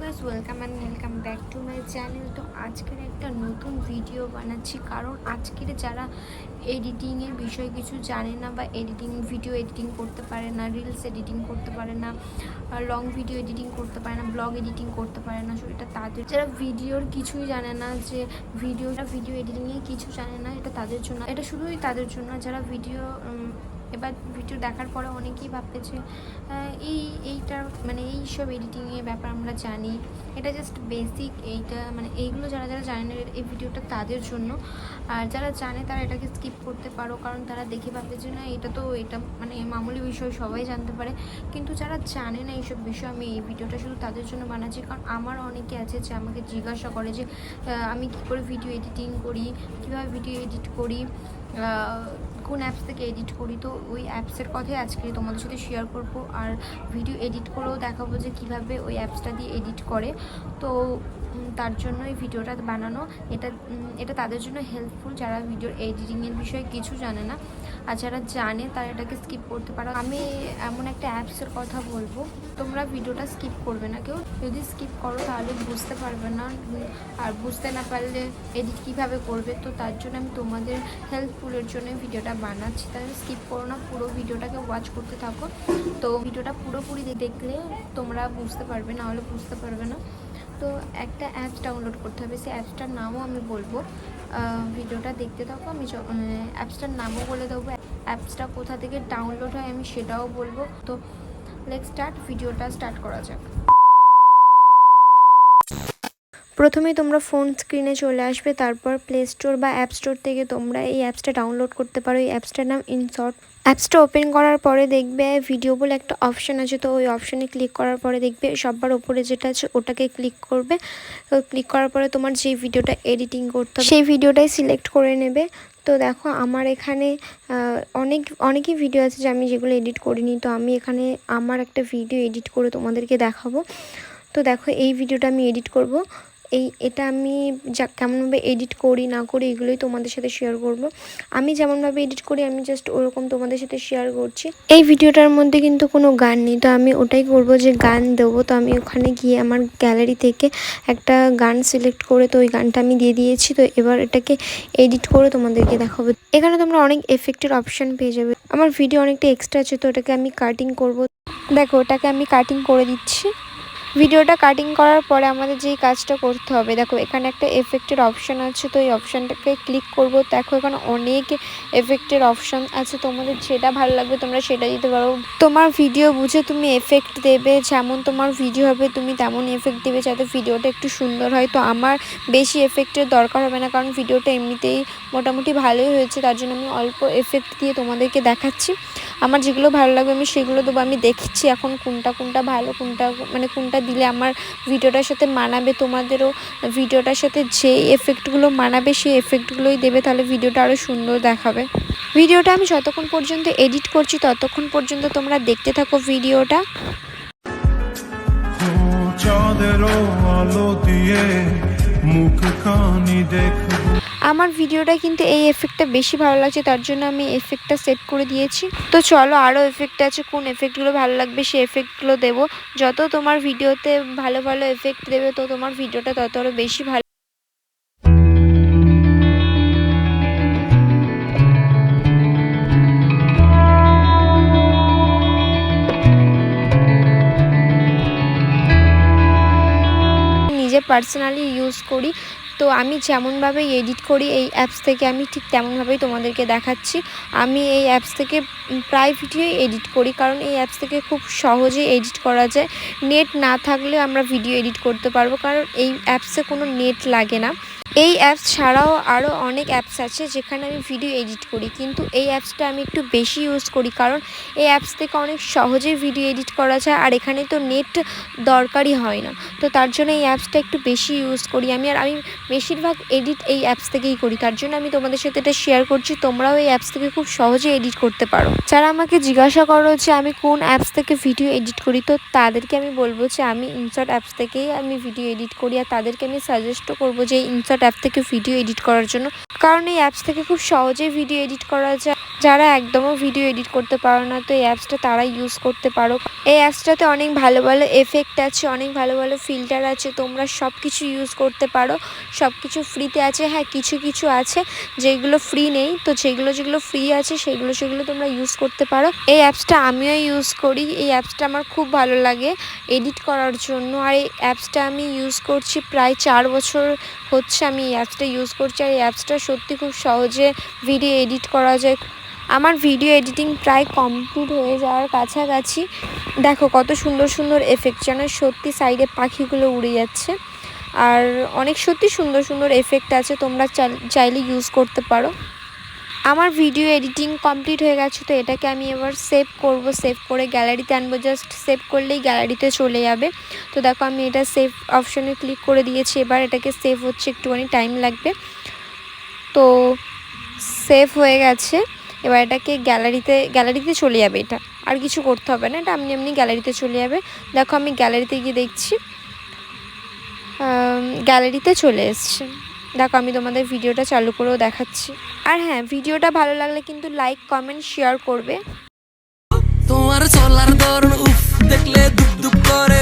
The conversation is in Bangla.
Guys welcome and welcome back to my channel তো আজকের একটা নতুন ভিডিও বানাচ্ছি। কারণ আজকের যারা এডিটিংয়ের বিষয়ে কিছু জানে না বা এডিটিং ভিডিও এডিটিং করতে পারে না রিলস এডিটিং করতে পারে না লং ভিডিও এডিটিং করতে পারে না ব্লগ এডিটিং করতে পারে না এটা তাদের যারা ভিডিওর কিছুই জানে না যে ভিডিওটা ভিডিও এডিটিংয়ে কিছু জানে না এটা তাদের জন্য এটা শুধুই তাদের জন্য যারা ভিডিও এবার ভিডিও দেখার পরে অনেকেই আহ, এই মানে এই সব এডিটিংয়ের ব্যাপার আমরা জানি। এটা জাস্ট বেসিক এইটা মানে এইগুলো যারা যারা জানে না এই ভিডিওটা তাদের জন্য। আর যারা জানে তারা এটাকে স্কিপ করতে পারো, কারণ তারা দেখে ভাববে যে না, এটা তো এটা মানে মামুলি বিষয়, সবাই জানতে পারে। কিন্তু যারা জানে না এইসব বিষয়, আমি এই ভিডিওটা শুধু তাদের জন্য বানাচ্ছি, কারণ আমার অনেকে আছে যে আমাকে জিজ্ঞাসা করে যে আমি কী করে ভিডিও এডিটিং করি, কীভাবে ভিডিও এডিট করি? কোন অ্যাপস থেকে এডিট করি? তো ওই অ্যাপসের কথাই আজকে তোমাদের সাথে শেয়ার করব। আর ভিডিও এডিট করেও দেখাবো যে কীভাবে ওই অ্যাপসটা দিয়ে এডিট করে। তো তার জন্য এই ভিডিওটা বানানো। এটা এটা তাদের জন্য হেল্পফুল যারা ভিডিও এডিটিংয়ের বিষয়ে কিছু জানে না। আর যারা জানে, তারা এটাকে স্কিপ করতে পারো। আমি এমন একটা অ্যাপসের কথা বলব, তোমরা ভিডিওটা স্কিপ করবে না কেউ। যদি স্কিপ করো, তাহলে বুঝতে পারবে না আর বুঝতে না পারলে এডিট কীভাবে করবে? তো তার জন্য আমি তোমাদের হেল্পফুলের জন্য ভিডিওটা বানাচ্ছি। তাহলে স্কিপ করো না, পুরো ভিডিওটাকে ওয়াচ করতে থাকো। তো ভিডিওটা পুরোপুরি দেখলে তোমরা বুঝতে পারবে, না হলে বুঝতে পারবে না। তো একটা অ্যাপস ডাউনলোড করতে হবে। সেই অ্যাপসটার নামও আমি বলব। ভিডিওটা দেখতে থাকো। আমি অ্যাপসটার নামও বলে দেবো। অ্যাপসটা কোথা থেকে ডাউনলোড হয় আমি সেটাও বলব। তো লেট স্টার্ট ভিডিওটা স্টার্ট করা যাক। প্রথমেই তোমরা ফোন স্ক্রিনে চলে আসবে, তারপর প্লে স্টোর বা অ্যাপ স্টোর থেকে তোমরা এই অ্যাপসটা ডাউনলোড করতে পারো। এই অ্যাপসটার নাম ইনশর্ট অ্যাপসটা ওপেন করার পরে দেখবে ভিডিও বলে একটা অপশান আছে, তো ওই অপশানে ক্লিক করার পরে দেখবে সবার ওপরে যেটা আছে ওটাকে ক্লিক করবে। তো ক্লিক করার পরে তোমার যে ভিডিওটা এডিটিং করতে সেই ভিডিওটাই সিলেক্ট করে নেবে। তো দেখো আমার এখানে অনেক, অনেকই ভিডিও আছে যে আমি যেগুলো এডিট করিনি, তো আমি এখানে আমার একটা ভিডিও এডিট করে তোমাদেরকে দেখাবো। তো দেখো এই ভিডিওটা আমি এডিট করব। এই, এটা আমি যা, কেমনভাবে এডিট করি, না করি, এগুলোই তোমাদের সাথে শেয়ার করব। আমি যেমনভাবে এডিট করি, আমি জাস্ট ওরকম তোমাদের সাথে শেয়ার করছি। এই ভিডিওটার মধ্যে কিন্তু কোনো গান নেই, তো আমি ওটাই করব যে গান দেবো। তো আমি ওখানে গিয়ে আমার গ্যালারি থেকে একটা গান সিলেক্ট করে, তো ওই গানটা আমি দিয়ে দিয়েছি। তো এবার এটাকে এডিট করে তোমাদেরকে দেখাবো। এখানে তোমরা অনেক এফেক্টের অপশান পেয়ে যাবে। আমার ভিডিও অনেকটা এক্সট্রা আছে, তো ওটাকে আমি কাটিং করব। দেখো ওটাকে আমি কাটিং করে দিচ্ছি। ভিডিওটা কাটিং করার পরে আমাদের যেই কাজটা করতে হবে, দেখো এখানে একটা এফেক্টের অপশান আছে, তো এই অপশানটাকে ক্লিক করব। দেখো এখানে অনেক এফেক্টের অপশান আছে, তোমাদের যেটা ভালো লাগবে তোমরা সেটা দিতে পারো। তোমার ভিডিও বুঝে তুমি এফেক্ট দেবে, যেমন তোমার ভিডিও হবে, তুমি তেমন এফেক্ট দেবে যাতে ভিডিওটা একটু সুন্দর হয়। তো আমার বেশি এফেক্টের দরকার হবে না, কারণ ভিডিওটা এমনিতেই মোটামুটি ভালোই হয়েছে, তার জন্য আমি অল্প এফেক্ট দিয়ে তোমাদেরকে দেখাচ্ছি। আমার যেগুলো ভালো লাগবে আমি সেগুলো দেবো। আমি দেখছি এখন কোনটা কোনটা ভালো, কোনটা মানে কোনটা দিলে আমার ভিডিওটার সাথে মানাবে, তোমাদেরও ভিডিওটার সাথে যে এফেক্টগুলো মানাবে সেই এফেক্টগুলোই দেবে, তাহলে ভিডিওটা আরও সুন্দর দেখাবে। ভিডিওটা আমি যতক্ষণ পর্যন্ত এডিট করছি, ততক্ষণ পর্যন্ত তোমরা দেখতে থাকো ভিডিওটা। চাঁদেরও আলো দিয়ে মুখ কানি দেখব। আমার ভিডিওটা কিন্তু এই এফেক্টটা বেশি ভালো লাগছে, তার জন্য আমি এফেক্টটা সেট করে দিয়েছি। তো চলো আরও এফেক্ট আছে, কোন এফেক্টগুলো ভালো লাগবে সেই এফেক্টগুলো দেবো। যত তোমার ভিডিওতে ভালো ভালো এফেক্ট দেবে, তো তোমার ভিডিওটা তত আরও বেশি ভালো নিজে পার্সোনালি ইউজ করি। তো আমি যেমনভাবে এডিট করি এই অ্যাপস থেকে আমি ঠিক তেমনভাবেই তোমাদেরকে দেখাচ্ছি। আমি এই অ্যাপস থেকে প্রায় ভিডিওই এডিট করি কারণ এই অ্যাপস থেকে খুব সহজেই এডিট করা যায়। নেট না থাকলে আমরা ভিডিও এডিট করতে পারব, কারণ এই অ্যাপসে কোনো নেট লাগে না। এই অ্যাপস ছাড়াও আরও অনেক অ্যাপস আছে যেখানে আমি ভিডিও এডিট করি। কিন্তু এই অ্যাপসটা আমি একটু বেশি ইউজ করি কারণ এই অ্যাপস থেকে অনেক সহজেই ভিডিও এডিট করা যায় আর এখানে তো নেট দরকারই হয় না। তো তার জন্য এই অ্যাপসটা একটু বেশি ইউজ করি আমি আর আমি বেশিরভাগ এডিট এই অ্যাপস থেকেই করি। তার জন্য আমি তোমাদের সাথে এটা শেয়ার করছি, তোমরাও এই অ্যাপস থেকে খুব সহজে এডিট করতে পারো। যারা আমাকে জিজ্ঞাসা করো যে আমি কোন অ্যাপস থেকে ভিডিও এডিট করি, তো তাদেরকে আমি বলব যে আমি ইনসার্ট অ্যাপস থেকেই আমি ভিডিও এডিট করি আর তাদেরকে আমি সাজেস্টও করব যে ইনসার্ট অ্যাপ থেকে ভিডিও এডিট করার জন্য। কারণ এই অ্যাপস থেকে খুব সহজেই ভিডিও এডিট করা যায়। যারা একদমও ভিডিও এডিট করতে পারো না, তো এই অ্যাপসটা তারা ইউজ করতে পারো। এই অ্যাপসটাতে অনেক ভালো ভালো এফেক্ট আছে, অনেক ভালো ভালো ফিল্টার আছে, তোমরা সব কিছু ইউজ করতে পারো। সব কিছু ফ্রিতে আছে হ্যাঁ কিছু কিছু আছে যেগুলো ফ্রি নেই, তো যেগুলো যেগুলো ফ্রি আছে, সেগুলো সেগুলো তোমরা ইউজ করতে পারো। এই অ্যাপসটা আমিও ইউজ করি, এই অ্যাপসটা আমার খুব ভালো লাগে এডিট করার জন্য। আর এই অ্যাপসটা আমি ইউজ করছি প্রায় চার বছর হচ্ছে আমি এই অ্যাপসটা ইউজ করছি। আর এই অ্যাপসটা সত্যি খুব সহজে ভিডিও এডিট করা যায়। আমার ভিডিও এডিটিং প্রায় কমপ্লিট হয়ে যাওয়ার কাছাকাছি। দেখো কত সুন্দর সুন্দর এফেক্ট যেন সত্যি সাইডে পাখিগুলো উড়ে যাচ্ছে। আর অনেক সত্যি সুন্দর সুন্দর এফেক্ট আছে, তোমরা চাই- চাইলে ইউজ করতে পারো। আমার ভিডিও এডিটিং কমপ্লিট হয়ে গেছে, তো এটাকে আমি এবার সেভ করব সেভ করে গ্যালারিতে আনব। জাস্ট সেভ করলেই গ্যালারিতে চলে যাবে। তো দেখো আমি এটা সেভ অপশনে ক্লিক করে দিয়েছি, এবার এটাকে সেভ হচ্ছে, একটুখানি টাইম লাগবে। তো সেভ হয়ে গেছে। এবার এটাকে গ্যালারিতে গ্যালারিতে চলে যাবে এটা। আর কিছু করতে হবে না, এটা এমনি এমনি গ্যালারিতে চলে যাবে। দেখো আমি গ্যালারিতে গিয়ে দেখছি। গ্যালারিতে চলে এসছে। দেখো আমি তোমাদের ভিডিওটা চালু করেও দেখাচ্ছি। আর হ্যাঁ ভিডিওটা ভালো লাগলে কিন্তু লাইক কমেন্ট শেয়ার করবে। তোমার চলার উফ, দেখলে দুপ দুপ করে